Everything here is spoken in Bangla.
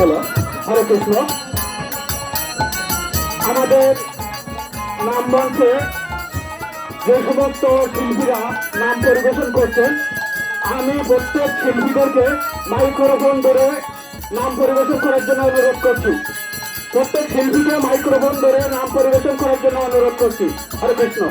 হলো হরে কৃষ্ণ। আমাদের নাম মঞ্চে যে সমস্ত শিল্পীরা নাম পরিবেশন করছেন, আমি প্রত্যেক শিল্পীদেরকে মাইক্রোফোন ধরে নাম পরিবেশন করার জন্য অনুরোধ করছি। প্রত্যেক শিল্পীকে মাইক্রোফোন ধরে নাম পরিবেশন করার জন্য অনুরোধ করছি। হরে কৃষ্ণ।